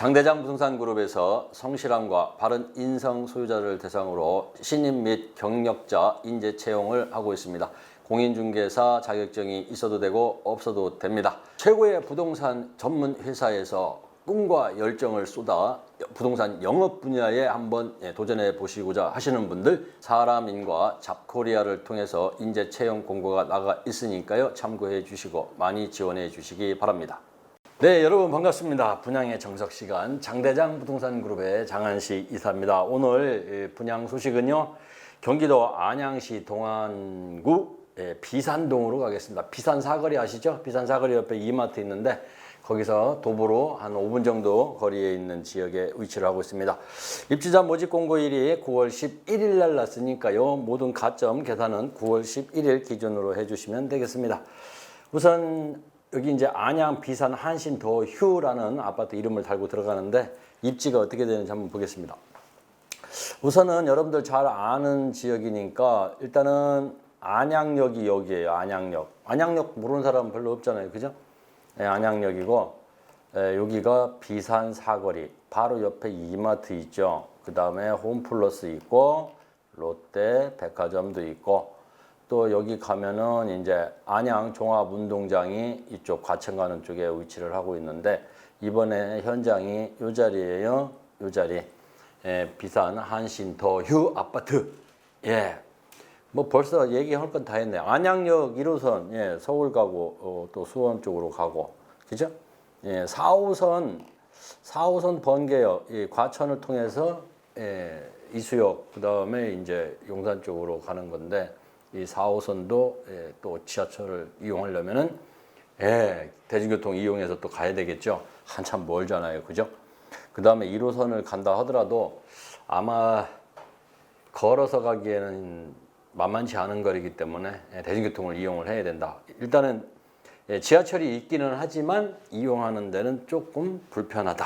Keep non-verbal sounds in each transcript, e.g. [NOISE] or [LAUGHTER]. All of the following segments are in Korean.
장대장 부동산 그룹에서 성실함과 바른 인성 소유자를 대상으로 신임 및 경력자 인재 채용을 하고 있습니다. 공인중개사 자격증이 있어도 되고 없어도 됩니다. 최고의 부동산 전문 회사에서 꿈과 열정을 쏟아 부동산 영업 분야에 한번 예, 도전해 보시고자 하시는 분들 사람인과 잡코리아를 통해서 인재 채용 공고가 나가 있으니까요 참고해 주시고 많이 지원해 주시기 바랍니다. 네, 여러분 반갑습니다. 분양의 정석 시간 장대장 부동산 그룹의 장한시 이사입니다. 오늘 예, 분양 소식은요. 경기도 안양시 동안구 예, 비산동으로 가겠습니다. 비산 사거리 아시죠? 비산 사거리 옆에 이마트 있는데 거기서 도보로 한 5분 정도 거리에 있는 지역에 위치를 하고 있습니다. 입주자 모집 공고일이 9월 11일 날 났으니까요. 모든 가점 계산은 9월 11일 기준으로 해주시면 되겠습니다. 우선 여기 이제 안양 비산 한신 더 휴라는 아파트 이름을 달고 들어가는데 입지가 어떻게 되는지 한번 보겠습니다. 우선은 여러분들 잘 아는 지역이니까 일단은 안양역이 여기에요. 안양역. 안양역 모르는 사람 별로 없잖아요. 그죠? 예, 안양역이고 예, 여기가 비산 사거리 바로 옆에 이마트 있죠. 그 다음에 홈플러스 있고 롯데 백화점도 있고 또 여기 가면은 이제 안양 종합운동장이 이쪽 과천 가는 쪽에 위치를 하고 있는데 이번에 현장이 요 자리예요. 요 자리. 예, 비산 한신 더휴 아파트. 예. 뭐 벌써 얘기할 건 다 했네. 안양역 1호선 예, 서울 가고 어, 또 수원 쪽으로 가고 그죠? 예, 4호선 4호선 번개역 이 과천을 통해서 예, 이수역 그 다음에 이제 용산 쪽으로 가는 건데 이 4호선도 예, 또 지하철을 이용하려면은 예, 대중교통 이용해서 또 가야 되겠죠. 한참 멀잖아요. 그죠? 그 다음에 1호선을 간다 하더라도 아마 걸어서 가기에는 만만치 않은 거리이기 때문에 예, 대중교통을 이용을 해야 된다. 일단은 예, 지하철이 있기는 하지만 이용하는 데는 조금 불편하다.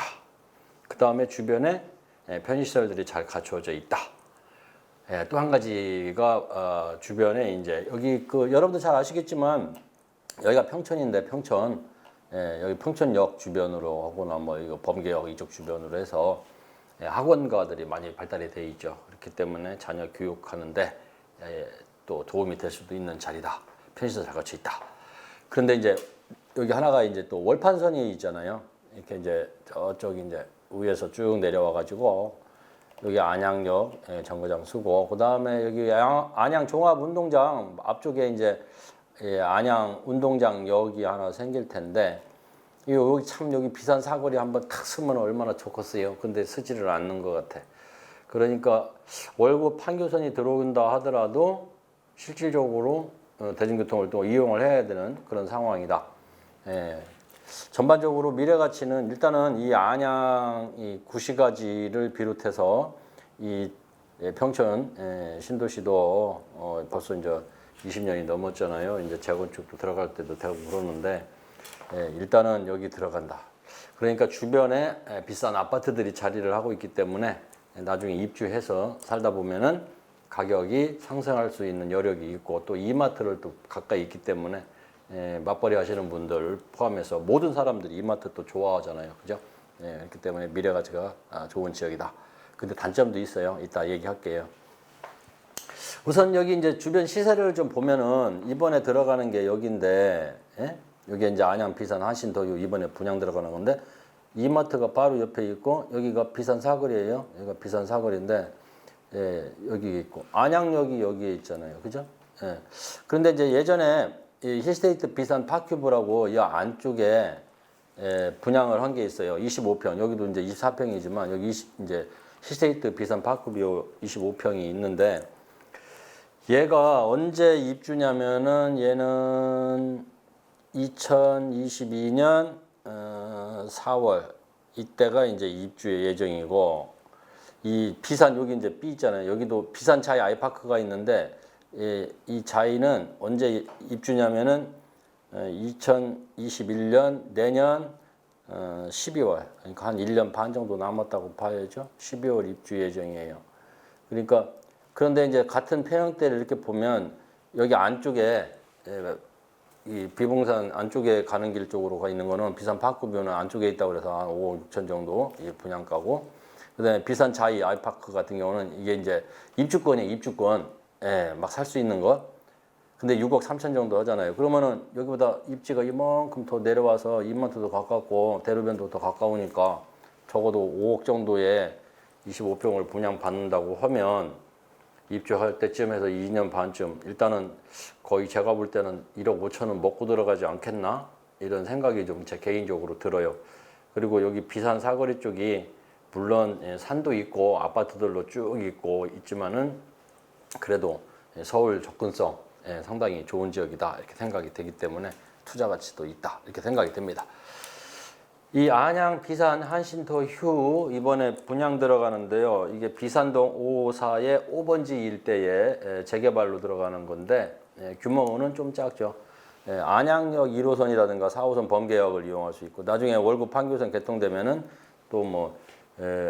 그 다음에 주변에 예, 편의시설들이 잘 갖추어져 있다. 또 한 가지가 어, 주변에 이제 여기 그 여러분들 잘 아시겠지만 여기가 평천인데 평천 예, 여기 평천역 주변으로 하거나 뭐 이거 범계역 이쪽 주변으로 해서 예, 학원가들이 많이 발달이 돼 있죠. 그렇기 때문에 자녀 교육하는데 예, 또 도움이 될 수도 있는 자리다. 편의시설 잘 갖춰 있다. 그런데 이제 여기 하나가 이제 또 월판선이 있잖아요. 이렇게 이제 저쪽 이제 위에서 쭉 내려와 가지고 여기 안양역 예, 정거장 쓰고 그 다음에 여기 안양, 종합운동장 앞쪽에 이제 예, 안양 운동장 역이 하나 생길 텐데 이 여기 참 여기 비산 사거리 한번 탁 쓰면 얼마나 좋겠어요. 근데 쓰지를 않는 것 같아. 그러니까 월급 판교선이 들어온다 하더라도 실질적으로 어, 대중교통을 또 이용을 해야 되는 그런 상황이다. 예. 전반적으로 미래 가치는 일단은 이 안양 이 구시가지를 비롯해서 이 예, 평천 예, 신도시도 어, 벌써 이제 20년이 넘었잖아요. 이제 재건축도 들어갈 때도 되고 그러는데 예, 일단은 여기 들어간다. 그러니까 주변에 예, 비싼 아파트들이 자리를 하고 있기 때문에 나중에 입주해서 살다 보면은 가격이 상승할 수 있는 여력이 있고 또 이마트를 또 가까이 있기 때문에 예, 맞벌이 하시는 분들 포함해서 모든 사람들이 이마트 또 좋아하잖아요. 그죠? 예, 그렇기 때문에 미래 가치가 아, 좋은 지역이다. 근데 단점도 있어요. 이따 얘기할게요. 우선 여기 이제 주변 시세를 좀 보면은 이번에 들어가는 게 여기인데, 예? 여기 이제 안양 비산 더 이번에 분양 들어가는 건데 이마트가 바로 옆에 있고 여기가 비산 사거리예요. 여기가 비산 사거리인데 예, 여기 있고 안양역이 여기에 있잖아요. 그죠? 예. 그런데 이제 예전에 이 힐스테이트 비산 파큐브라고 이 안쪽에 예, 분양을 한 게 있어요. 25평. 여기도 이제 24평이지만 여기 20, 이제 힐스테이트 비산 파큐브 25평이 있는데 얘가 언제 입주냐면은 얘는 2022년 어, 4월 이때가 이제 입주 예정이고 이 비산 여기 이제 B 있잖아요. 여기도 비산 자이 아이파크가 있는데 예, 이 자이는 언제 입주냐면은 어, 2021년 내년 어, 12월 그러니까 한 1년 반 정도 남았다고 봐야죠. 12월 입주 예정이에요. 그러니까 그런데 이제 같은 평형대를 이렇게 보면 여기 안쪽에 예, 이 비봉산 안쪽에 가는 길 쪽으로 가 있는 거는 비산 파크뷰는 안쪽에 있다고 그래서 한 5억 6천 정도 이 분양가고 그다음에 비산 자이 아이파크 같은 경우는 이게 이제 입주권이 입주권 예, 막 살 수 있는 것 근데 6억 3천 정도 하잖아요. 그러면은 여기보다 입지가 이만큼 더 내려와서 이마트도 가깝고 대로변도 더 가까우니까 적어도 5억 정도의 25평을 분양 받는다고 하면 입주할 때쯤에서 2년 반쯤 일단은 거의 제가 볼 때는 1억 5천은 먹고 들어가지 않겠나 이런 생각이 좀 제 개인적으로 들어요. 그리고 여기 비산 사거리 쪽이 물론 예, 산도 있고 아파트들로 쭉 있고 있지만은 그래도 예, 서울 접근성 예, 상당히 좋은 지역이다 이렇게 생각이 되기 때문에 투자 가치도 있다 이렇게 생각이 됩니다. 이 안양 비산 한신터 휴 이번에 분양 들어가는데요. 이게 비산동 554의 5번지 일대에 에, 재개발로 들어가는 건데 에, 규모는 좀 작죠. 에, 안양역 1호선이라든가 4호선 범계역을 이용할 수 있고 나중에 월급 판교선 개통되면은 또 뭐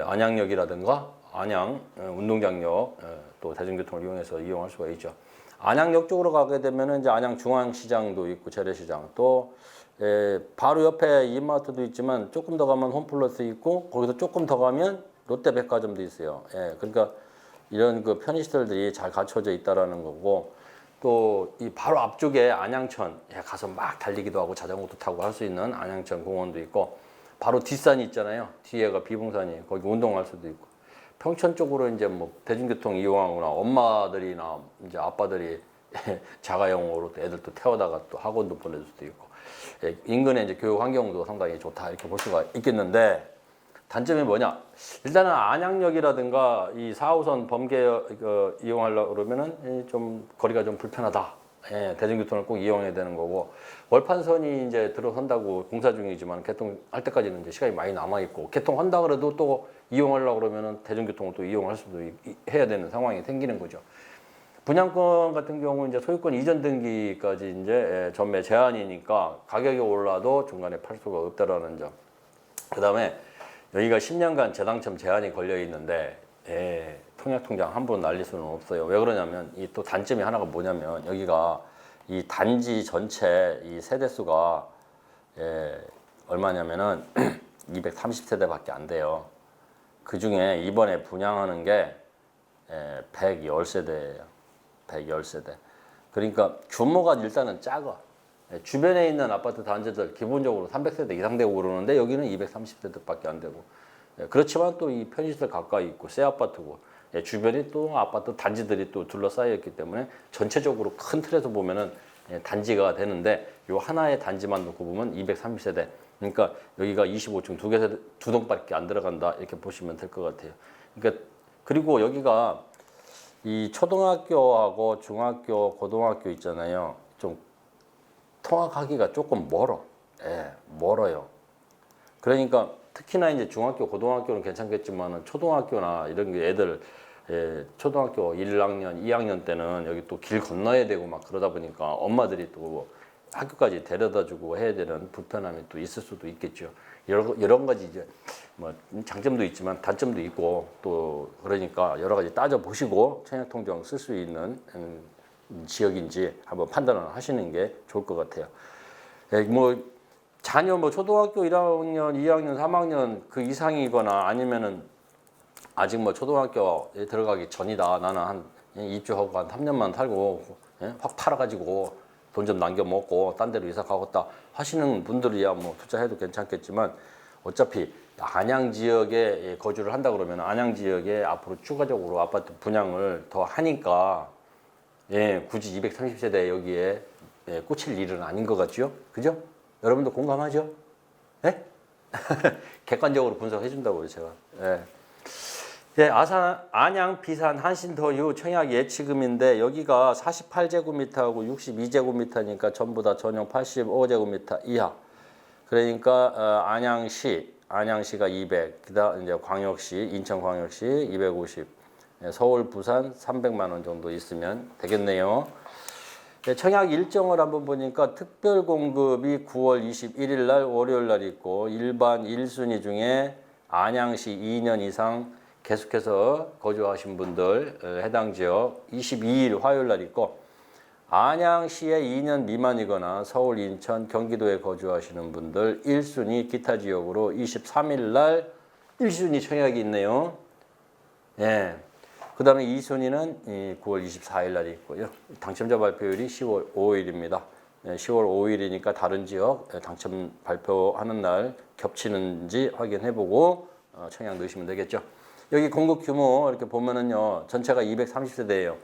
안양역이라든가 안양 에, 운동장역 에, 또 대중교통을 이용해서 이용할 수가 있죠. 안양역 쪽으로 가게 되면은 이제 안양 중앙시장도 있고 재래시장 또 에, 바로 옆에 이마트도 있지만 조금 더 가면 홈플러스 있고 거기서 조금 더 가면 롯데백화점도 있어요. 예, 그러니까 이런 그 편의시설들이 잘 갖춰져 있다라는 거고 또 이 바로 앞쪽에 안양천 예, 가서 막 달리기도 하고 자전거도 타고 할 수 있는 안양천 공원도 있고 바로 뒷산이 있잖아요. 뒤에가 비봉산이 거기 운동할 수도 있고 평촌 쪽으로 이제 뭐 대중교통 이용하거나 엄마들이나 이제 아빠들이 [LAUGHS] 자가용으로 또 애들 또 태워다가 또 학원도 보낼 수도 있고 예, 인근의 이제 교육 환경도 상당히 좋다 이렇게 볼 수가 있겠는데 단점이 뭐냐? 일단은 안양역이라든가 이 4호선 범계 그, 이용하려고 그러면은 이좀 거리가 좀 불편하다. 예, 대중교통을 꼭 이용해야 되는 거고 월판선이 이제 들어선다고 공사 중이지만 개통할 때까지는 이제 시간이 많이 남아 있고 개통한다 그래도 또 이용하려고 그러면은 대중교통을 또 이용할 수도 있- 이- 해야 되는 상황이 생기는 거죠. 분양권 같은 경우 이제 소유권 이전 등기까지 이제 예, 전매 제한이니까 가격이 올라도 중간에 팔 수가 없다라는 점. 그다음에 여기가 10년간 재당첨 제한이 걸려 있는데 예, 통약통장 함부로 날릴 수는 없어요. 왜 그러냐면 이 또 단점이 하나가 뭐냐면 여기가 이 단지 전체 이 세대 수가 예, 얼마냐면은 [CLEARS THROAT] 230세대밖에 안 돼요. 그 중에 이번에 분양하는 게 예, 110세대예요. 110세대. 그러니까 규모가 일단은 작아. 예, 주변에 있는 아파트 단지들 기본적으로 300세대 이상 되고 그러는데 여기는 230세대밖에 안 되고. 예, 그렇지만 또 이 편의시설 가까이 있고 새 아파트고 예, 주변에 또 아파트 단지들이 또 둘러싸여 있기 때문에 전체적으로 큰 틀에서 보면은 예, 단지가 되는데 요 하나의 단지만 놓고 보면 230세대. 그러니까 여기가 25층 두 개, 두 동밖에 안 들어간다 이렇게 보시면 될 것 같아요. 그러니까 그리고 여기가 이 초등학교하고 중학교, 고등학교 있잖아요. 좀 통학하기가 조금 멀어. 예, 멀어요. 그러니까 특히나 이제 중학교, 고등학교는 괜찮겠지만은 초등학교나 이런 게 애들 예, 초등학교 1학년, 2학년 때는 여기 또 길 건너야 되고 막 그러다 보니까 엄마들이 또 학교까지 데려다 주고 해야 되는 불편함이 또 있을 수도 있겠죠. 여러, 여러 가지 이제 뭐 장점도 있지만 단점도 있고 또 그러니까 여러 가지 따져 보시고 청약 통장 쓸 수 있는 음, 지역인지 한번 판단을 하시는 게 좋을 것 같아요. 예, 뭐 자녀 뭐 초등학교 1학년, 2학년, 3학년 그 이상이거나 아니면은 아직 뭐 초등학교에 들어가기 전이다. 나는 한 입주하고 한 3년만 살고 예? 확 팔아가지고 돈 좀 남겨 먹고 딴 데로 이사 가겠다 하시는 분들이야 뭐 투자해도 괜찮겠지만 어차피 안양 지역에 예, 거주를 한다 그러면 안양 지역에 앞으로 추가적으로 아파트 분양을 더 하니까 예, 굳이 230세대 여기에 예, 꽂힐 일은 아닌 것 같죠? 그죠? 여러분도 공감하죠? 예? [LAUGHS] 객관적으로 분석해 준다고요, 제가. 예. 예, 아산, 안양, 비산, 한신더유 청약 예치금인데 여기가 48제곱미터하고 62제곱미터니까 전부 다 전용 85제곱미터 이하. 그러니까 어, 안양시, 안양시가 200, 그다음 이제 광역시, 인천광역시 250, 예, 서울, 부산 300만 원 정도 있으면 되겠네요. 네, 청약 일정을 한번 보니까 특별 공급이 9월 21일 날 월요일 날 있고 일반 1순위 중에 안양시 2년 이상 계속해서 거주하신 분들 어, 해당 지역 22일 화요일 날 있고 안양시에 2년 미만이거나 서울, 인천, 경기도에 거주하시는 분들 1순위 기타 지역으로 23일 날 1순위 청약이 있네요. 예. 그 다음에 2순위는 9월 24일 날이 있고요. 당첨자 발표일이 10월 5일입니다. 10월 5일이니까 다른 지역 예, 당첨 발표하는 날 겹치는지 확인해보고 어, 청약 넣으시면 되겠죠. 여기 공급 규모 이렇게 보면은요 전체가 230세대예요.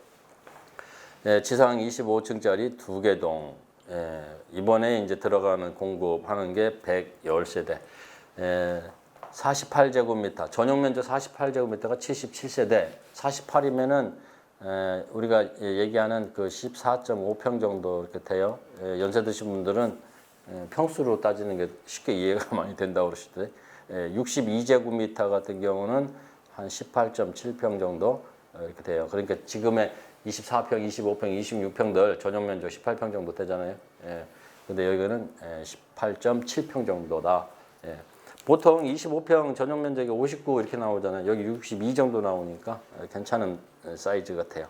예, 지상 25층짜리 두 개 동. 예, 이번에 이제 들어가는 공급하는 게 110세대. 예, 48제곱미터. 전용 면적 48제곱미터가 77세대. 48이면은 에, 우리가 예, 얘기하는 그 14.5평 정도 이렇게 돼요. 예, 연세 드신 분들은 예, 평수로 따지는 게 쉽게 이해가 [LAUGHS] 많이 된다고 그러시더래. 예, 62제곱미터 같은 경우는 한 18.7평 정도 어, 이렇게 돼요. 그러니까 지금의 24평, 25평, 26평들 전용 면적 18평 정도 되잖아요. 예. 근데 여기는 예, 18.7평 정도다. 예. 보통 25평 전용 면적이 59 이렇게 나오잖아요. 여기 62 정도 나오니까 예, 괜찮은 예, 사이즈 같아요.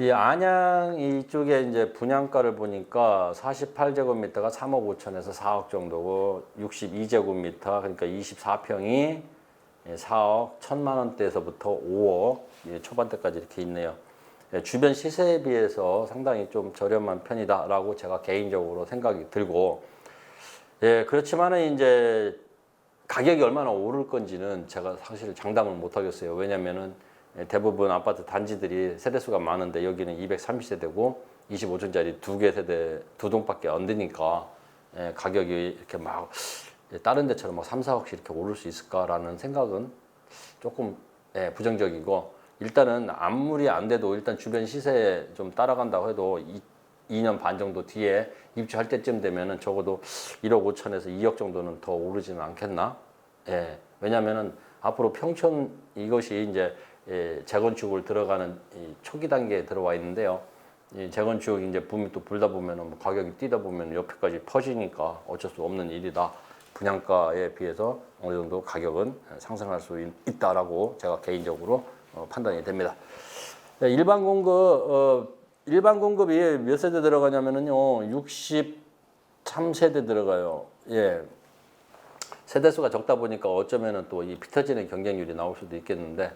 이 안양 이쪽에 이제 분양가를 보니까 48제곱미터가 3억 5천에서 4억 정도고 62제곱미터 그러니까 24평이 4억 1천만 원대에서부터 5억 예, 초반대까지 이렇게 있네요. 예, 주변 시세에 비해서 상당히 좀 저렴한 편이다라고 제가 개인적으로 생각이 들고 예 그렇지만은 이제 가격이 얼마나 오를 건지는 제가 사실 장담을 못 하겠어요. 왜냐면은 예, 대부분 아파트 단지들이 세대수가 많은데 여기는 230세대고 25층짜리 두 개 세대 두 동밖에 안 되니까 예, 가격이 이렇게 막 예, 다른 데처럼 막 3, 4억씩 이렇게 오를 수 있을까라는 생각은 조금 예, 부정적이고 일단은 아무리 안 돼도 일단 주변 시세에 좀 따라간다고 해도 이, 2년 반 정도 뒤에 입주할 때쯤 되면은 적어도 1억 5천에서 2억 정도는 더 오르지는 않겠나? 예. 왜냐면은 앞으로 평촌 이것이 이제 예, 재건축을 들어가는 이 초기 단계에 들어와 있는데요. 이 재건축 이제 붐이 또 불다 보면은 뭐 가격이 뛰다 보면 옆에까지 퍼지니까 어쩔 수 없는 일이다. 분양가에 비해서 어느 정도 가격은 상승할 수 있- 있다라고 제가 개인적으로 어, 판단이 됩니다. 네, 일반 공급 어, 일반 공급이 몇 세대 들어가냐면은요 63세대 들어가요. 예. 세대 수가 적다 보니까 어쩌면은 또이 피터지는 경쟁률이 나올 수도 있겠는데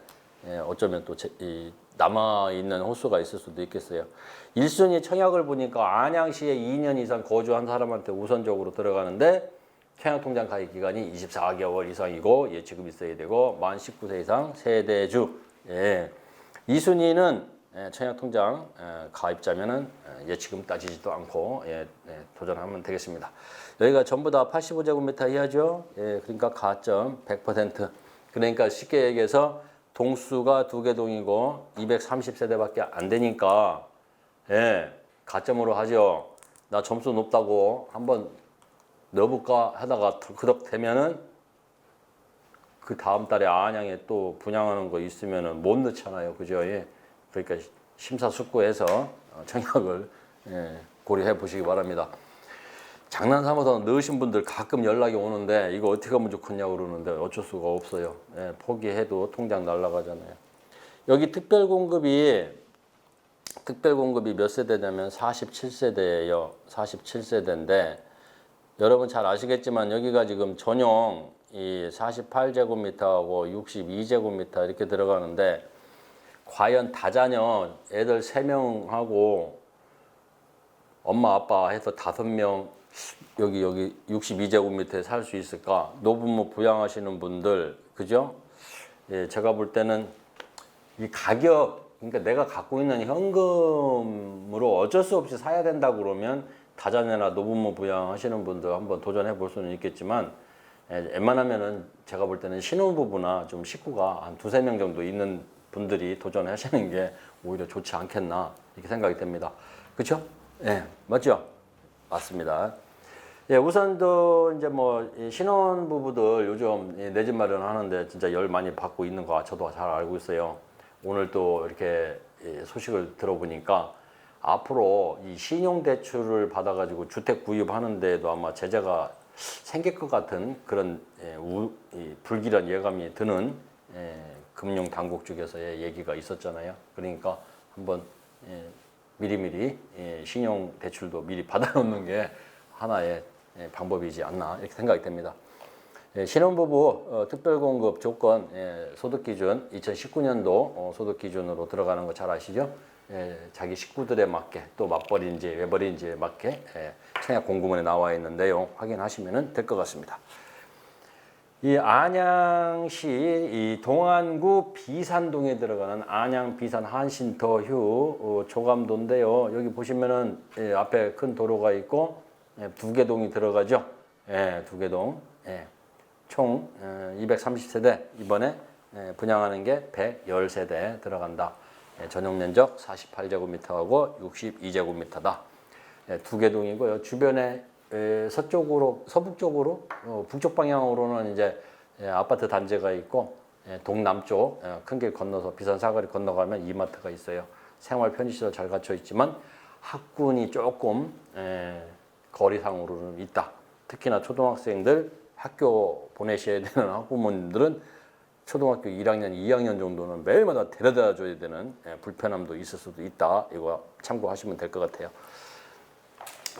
예, 어쩌면 또 이 남아 있는 호수가 있을 수도 있겠어요. 1순위 청약을 보니까 안양시에 2년 이상 거주한 사람한테 우선적으로 들어가는데 청약통장 가입 기간이 24개월 이상이고 예치금 있어야 되고 만 19세 이상 세대주. 예. 2순위는 예, 청약통장 예, 가입자면은 예, 예치금 따지지도 않고 예, 예, 도전하면 되겠습니다. 여기가 전부 다 85제곱미터 이하죠. 예, 그러니까 가점 100%. 그러니까 쉽게 얘기해서 동수가 두 개 동이고 230세대밖에 안 되니까 예, 가점으로 하죠. 나 점수 높다고 한번 넣어볼까 하다가 그덕 되면은 그 다음 달에 안양에 또 분양하는 거 있으면은 못 넣잖아요. 그죠? 예. 그러니까 심사숙고해서 어, 청약을 예, 고려해 보시기 바랍니다. 장난 삼아서 넣으신 분들 가끔 연락이 오는데 이거 어떻게 하면 좋겠냐고 그러는데 어쩔 수가 없어요. 예, 포기해도 통장 날라가잖아요. 여기 특별 공급이 특별 공급이 몇 세대냐면 47세대예요. 47세대인데 여러분 잘 아시겠지만 여기가 지금 전용 이 48제곱미터하고 62제곱미터 이렇게 들어가는데 과연 다자녀 애들 3명하고 엄마 아빠 해서 5명 여기 여기 62제곱미터에 살 수 있을까? 노부모 부양하시는 분들 그죠? 예, 제가 볼 때는 이 가격 그러니까 내가 갖고 있는 현금으로 어쩔 수 없이 사야 된다 그러면 다자녀나 노부모 부양하시는 분들 한번 도전해 볼 수는 있겠지만 예, 웬만하면은 제가 볼 때는 신혼부부나 좀 식구가 한 두세 명 정도 있는 분들이 도전하시는 게 오히려 좋지 않겠나 이렇게 생각이 됩니다. 그렇죠? 예, 맞죠? 맞습니다. 예, 우선도 이제 뭐 신혼 부부들 요즘 내 집 마련하는데 진짜 열 많이 받고 있는 거 저도 잘 알고 있어요. 오늘 또 이렇게 예, 소식을 들어보니까 앞으로 이 신용 대출을 받아가지고 주택 구입하는데도 아마 제재가 생길 것 같은 그런 예, 우, 이 불길한 예감이 드는 예, 금융 당국 쪽에서의 얘기가 있었잖아요. 그러니까 한번 예, 미리미리 예, 신용 대출도 미리 받아놓는 게 하나의 예, 방법이지 않나 이렇게 생각이 됩니다. 예, 신혼부부 어, 특별공급 조건 예, 소득 기준 2019년도 어, 소득 기준으로 들어가는 거 잘 아시죠? 예, 자기 식구들에 맞게 또 맞벌이인지 외벌이인지에 맞게 예, 청약 공고문에 나와 있는 내용 확인하시면 될 것 같습니다. 이 안양시 이 동안구 비산동에 들어가는 안양 비산 한신 더휴 어, 조감도인데요. 여기 보시면은 예, 앞에 큰 도로가 있고 예, 두개 동이 들어가죠. 예, 두개 동. 예, 총 230세대 이번에 예, 분양하는 게 110세대 들어간다. 예, 전용 면적 48제곱미터하고 62제곱미터다. 예, 두개동이고요. 주변에 에, 서쪽으로 서북쪽으로 어, 북쪽 방향으로는 이제 예, 아파트 단지가 있고 예, 동남쪽 큰 길 건너서 비산 사거리 건너가면 이마트가 있어요. 생활 편의시설 잘 갖춰 있지만 학군이 조금 에, 거리상으로는 있다. 특히나 초등학생들 학교 보내셔야 되는 학부모님들은 초등학교 1학년, 2학년 정도는 매일마다 데려다 줘야 되는 예, 불편함도 있을 수도 있다. 이거 참고하시면 될 것 같아요.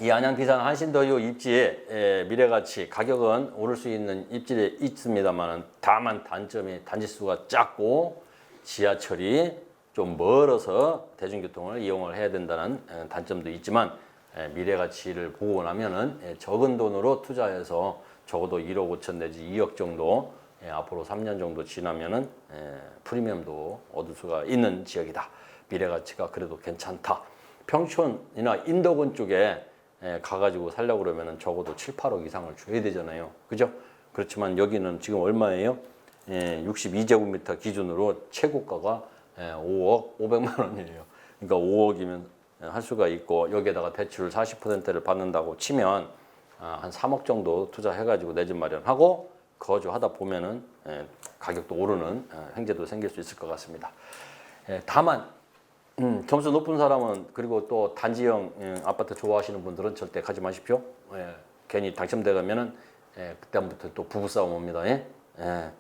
이 안양 비산 한신더유 입지의 에, 미래가치 가격은 오를 수 있는 입지에 있습니다만 다만 단점이 단지수가 작고 지하철이 좀 멀어서 대중교통을 이용을 해야 된다는 에, 단점도 있지만 에, 미래 가치를 보고 나면은 에, 적은 돈으로 투자해서 적어도 1억 5천 내지 2억 정도 예, 앞으로 3년 정도 지나면은 예, 프리미엄도 얻을 수가 있는 지역이다. 미래 가치가 그래도 괜찮다. 평촌이나 인덕원 쪽에 예, 가가지고 살려고 그러면은 적어도 7, 8억 이상을 줘야 되잖아요. 그죠? 그렇지만 여기는 지금 얼마예요? 예, 62제곱미터 기준으로 최고가가 예, 5억 500만 원이에요. 그러니까 5억이면 할 수가 있고 여기에다가 대출 40%를 받는다고 치면 아, 한 3억 정도 투자해가지고 내 집 마련하고 거주하다 보면은 예, 가격도 오르는 예, 행제도 생길 수 있을 것 같습니다. 예, 다만 음, 점수 높은 사람은 그리고 또 단지형 예, 아파트 좋아하시는 분들은 절대 가지 마십시오. 예, 괜히 당첨돼 가면은 예, 그다음부터 또 부부 싸움 옵니다. 예? 예,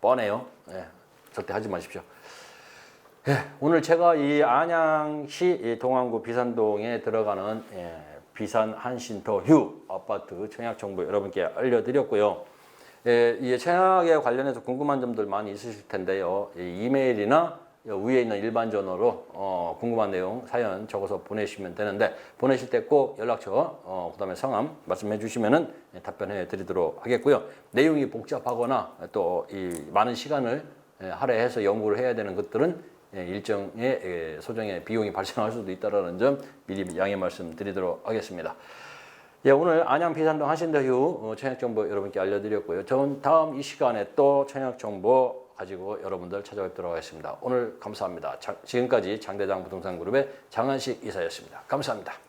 뻔해요. 예, 절대 하지 마십시오. 예, 오늘 제가 이 안양시 이 동안구 비산동에 들어가는 예, 비산 한신더휴 아파트 청약 정보 여러분께 알려드렸고요. 예, 이 청약에 관련해서 궁금한 점들 많이 있으실 텐데요. 이 이메일이나 위에 있는 일반 전화로 어, 궁금한 내용 사연 적어서 보내시면 되는데 보내실 때 꼭 연락처 어, 그다음에 성함 말씀해 주시면은 예, 답변해 드리도록 하겠고요. 내용이 복잡하거나 또 이 많은 시간을 예, 할애해서 연구를 해야 되는 것들은 예, 일정의 예, 소정의 비용이 발생할 수도 있다라는 점 미리 양해 말씀드리도록 하겠습니다. 예, 오늘 안양 비산동 하신더휴 어, 청약 정보 여러분께 알려드렸고요. 저는 다음 이 시간에 또 청약 정보 가지고 여러분들 찾아뵙도록 하겠습니다. 오늘 감사합니다. 자, 지금까지 장대장 부동산 그룹의 장한식 이사였습니다. 감사합니다.